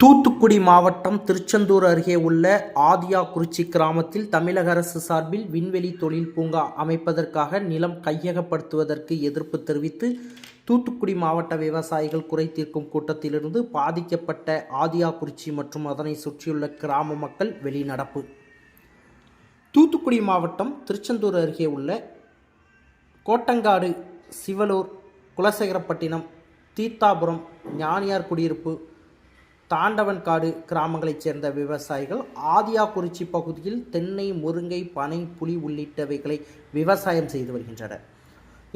தூத்துக்குடி மாவட்டம் திருச்செந்தூர் அருகே உள்ள ஆதியாகுறிச்சி கிராமத்தில் தமிழக அரசு சார்பில் விண்வெளி தொழில் பூங்கா அமைப்பதற்காக நிலம் கையகப்படுத்துவதற்கு எதிர்ப்பு தெரிவித்து தூத்துக்குடி மாவட்ட விவசாயிகள் குறை தீர்க்கும் கூட்டத்திலிருந்து பாதிக்கப்பட்ட ஆதியாகுறிச்சி மற்றும் அதனை சுற்றியுள்ள கிராம மக்கள் வெளிநடப்பு. தூத்துக்குடி மாவட்டம் திருச்செந்தூர் அருகே உள்ள கோட்டங்காடு சிவலூர் குலசேகரப்பட்டினம் தீர்த்தாபுரம் ஞானியார் குடியிருப்பு தாண்டவன்காடு கிராமங்களைச் சேர்ந்த விவசாயிகள் ஆதியாக்குறிச்சி பகுதியில் தென்னை முருங்கை பனை புலி உள்ளிட்டவைகளை விவசாயம் செய்து வருகின்றனர்.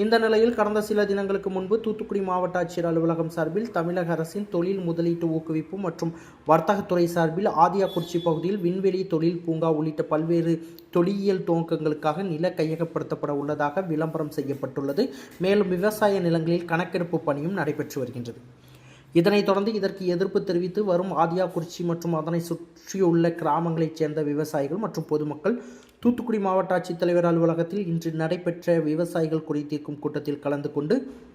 இந்த நிலையில் கடந்த சில தினங்களுக்கு முன்பு தூத்துக்குடி மாவட்ட ஆட்சியர் அலுவலகம் சார்பில் தமிழக அரசின் தொழில் முதலீட்டு ஊக்குவிப்பு மற்றும் வர்த்தகத்துறை சார்பில் ஆதியாக்குறிச்சி பகுதியில் விண்வெளி தொழில் பூங்கா உள்ளிட்ட பல்வேறு தொழிலியல் துவக்கங்களுக்காக நில கையகப்படுத்தப்பட உள்ளதாக விளம்பரம் செய்யப்பட்டுள்ளது. மேலும் விவசாய நிலங்களில் கணக்கெடுப்பு பணியும் நடைபெற்று வருகின்றது. இதனைத் தொடர்ந்து இதற்கு எதிர்ப்பு தெரிவித்து வரும் ஆதியாகுறிச்சி மற்றும் அதனை சுற்றியுள்ள கிராமங்களைச் சேர்ந்த விவசாயிகள் மற்றும் பொதுமக்கள் தூத்துக்குடி மாவட்ட ஆட்சித்தலைவர் அலுவலகத்தில் இன்று நடைபெற்ற விவசாயிகள் குறைதீர்க்கும் கூட்டத்தில் கலந்து கொண்டு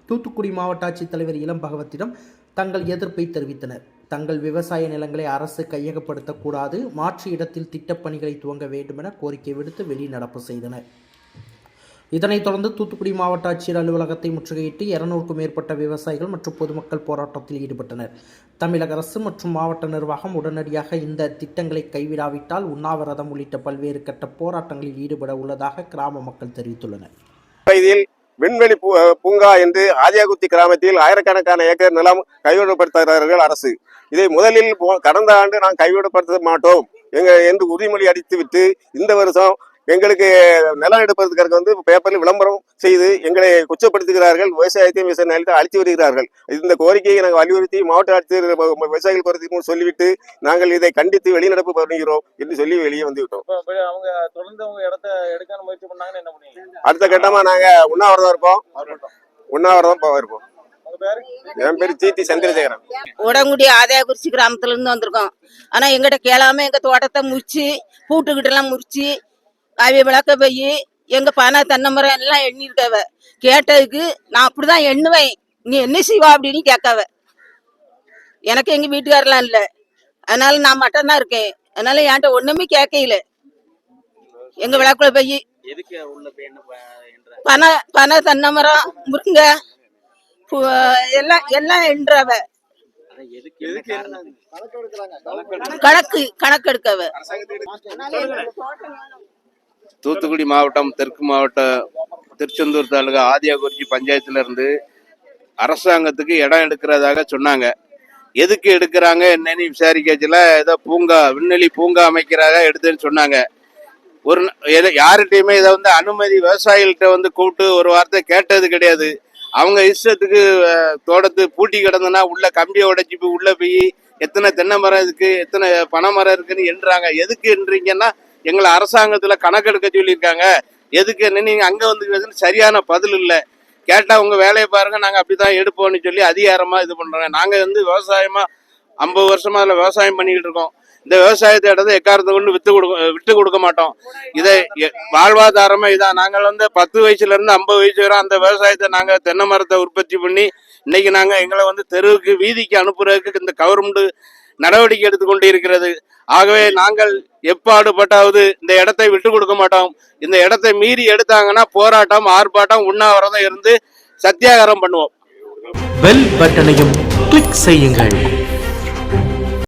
தூத்துக்குடி மாவட்ட ஆட்சித்தலைவர் இளம் பகவத்திடம் தங்கள் எதிர்ப்பை தெரிவித்தனர். தங்கள் விவசாய நிலங்களை அரசு கையகப்படுத்தக்கூடாது மாற்று இடத்தில் திட்டப்பணிகளை துவங்க வேண்டுமென கோரிக்கை விடுத்து வெளிநடப்பு செய்தனர். இதனைத் தொடர்ந்து தூத்துக்குடி மாவட்ட ஆட்சியர் அலுவலகத்தை முற்றுகையிட்டு இருநூறுக்கும் மேற்பட்ட விவசாயிகள் மற்றும் பொதுமக்கள் போராட்டத்தில் ஈடுபட்டனர். தமிழக அரசு மற்றும் மாவட்ட நிர்வாகம் உடனடியாக இந்த திட்டங்களை கைவிடாவிட்டால் உண்ணாவிரதம் உள்ளிட்ட பல்வேறு கட்ட போராட்டங்களில் ஈடுபட உள்ளதாக கிராம மக்கள் தெரிவித்துள்ளனர். இதில் விண்வெளி பூ- பூங்கா என்று ஆதியாகுத்தி கிராமத்தில் ஆயிரக்கணக்கான ஏக்கர் நிலம் கைவிடப்படுத்துகிறார்கள் அரசு. இதை முதலில் போ- கடந்த ஆண்டு நாம் கைவிடப்படுத்த மாட்டோம். எங்க என்று உறுதிமொழி அடித்து விட்டு இந்த வருஷம் எங்களுக்கு நிலம் எடுப்பதற்கு வந்து பேப்பரில் விளம்பரம் செய்து எங்களை குச்சப்படுத்துகிறார்கள் விவசாயத்தையும் விவசாய நிலத்தை அழித்து வருகிறார்கள். இந்த கோரிக்கையை நாங்கள் வலியுறுத்தி மாவட்ட ஆட்சியர் விவசாயிகள் குறைத்து சொல்லிவிட்டு நாங்கள் இதை கண்டித்து வெளிநடப்பு பண்ணுகிறோம் என்று சொல்லி வெளியே வந்து விட்டோம் இப்ப இப்ப அவங்க தொடர்ந்து அவங்க இடத்த எடுக்க முயற்சி பண்ணாங்கன்னு என்ன பண்ணுவீங்க அடுத்த கட்டமா நாங்க உண்ணாவிரதம் இருப்போம். உண்ணாவிரதம் போக இருப்போம். என் பேரு சீத்தி சந்திரசேகரன். உடங்குடி ஆதாயகுறிச்சி கிராமத்துல இருந்து வந்திருக்கோம். ஆனா எங்கிட்ட கேளாம எங்க தோட்டத்தை முறிச்சு பூட்டுக்கிட்ட எல்லாம் முறிச்சு அவைய விளக்க போய் எங்க பனை தென்னை மரம் எல்லாம் எண்ணிருக்கவ. கேட்டதுக்கு நான் அப்படிதான் எண்ணுவேன். நீ என்ன செய்வா அப்படின்னு கேட்கவ. எனக்கு எங்க வீட்டுக்காரெல்லாம் இல்ல. அதனால நான் மட்டும் தான் இருக்கேன். அதனால என்கிட்ட ஒண்ணுமே கேட்கல எங்க விளக்குல போய் எதுக்கு உள்ள போய் என்ன ப- என்ற? பனை பனை தென்னை மரம் முருங்க எல்லாம் எல்லாம் எண்றவ. எதுக்கு எதுக்கு என்ன? கணக்கு கணக்கு எடுக்கவ. தூத்துக்குடி மாவட்டம் தெற்கு மாவட்ட திருச்செந்தூர் தாலுகா ஆதியாகுறிச்சி பஞ்சாயத்துல இருந்து அரசாங்கத்துக்கு இடம் எடுக்கிறதாக சொன்னாங்க. எதுக்கு எடுக்கிறாங்க என்னன்னு விசாரிக்கச்சுல ஏதோ பூங்கா விண்வெளி பூங்கா அமைக்கிறதாக எடுத்துன்னு சொன்னாங்க. ஒரு யார்கிட்டையுமே இதை வந்து அனுமதி விவசாயிகள்கிட்ட வந்து கூப்பிட்டு ஒரு வார்த்தை கேட்டது கிடையாது. அவங்க இஷ்டத்துக்கு தோட்டத்து பூட்டி கிடந்தனா உள்ள கம்பியை உடைச்சி போய் உள்ள போய் எத்தனை தென்னை மரம் இருக்கு எத்தனை பனை மரம் இருக்குன்னு எண்ணுறாங்க எதுக்கு என்றீங்கன்னா எங்களை அரசாங்கத்துல கணக்கெடுக்க சொல்லியிருக்காங்க. எதுக்கு என்ன நீங்க அங்க வந்து சரியான பதில் இல்லை. கேட்டா உங்க வேலையை பாருங்க நாங்க அப்படிதான் எடுப்போம்னு சொல்லி அதிகாரமா இது பண்றாங்க. நாங்க வந்து விவசாயமா ஐம்பது வருஷமா அதுல விவசாயம் பண்ணிக்கிட்டு இருக்கோம். இந்த விவசாயத்தை இடத்த எக்காரத்தை கொண்டு வித்து கொடுக்க விட்டு கொடுக்க மாட்டோம். இதை எ- இதான். நாங்கள் வந்து பத்து வயசுல இருந்து ஐம்பது வயசு வரை அந்த விவசாயத்தை நாங்க தென்னை மரத்தை உற்பத்தி பண்ணி இன்னைக்கு நாங்க எங்களை வந்து தெருவுக்கு வீதிக்கு அனுப்புறதுக்கு இந்த கவர்மெண்ட் நடவடிக்கை எடுத்துக்கொண்டு இருக்கிறது ஆகவே நாங்கள் எப்பாடுபட்டாவது இந்த இடத்தை விட்டு கொடுக்க மாட்டோம். இந்த இடத்தை மீறி எடுத்தாங்கன்னா போராட்டம் ஆர்ப்பாட்டம் உண்ணாவிரதம் இருந்து சத்தியாகிரகம் பண்ணுவோம். பெல் பட்டனையும் கிளிக் செய்யுங்கள்.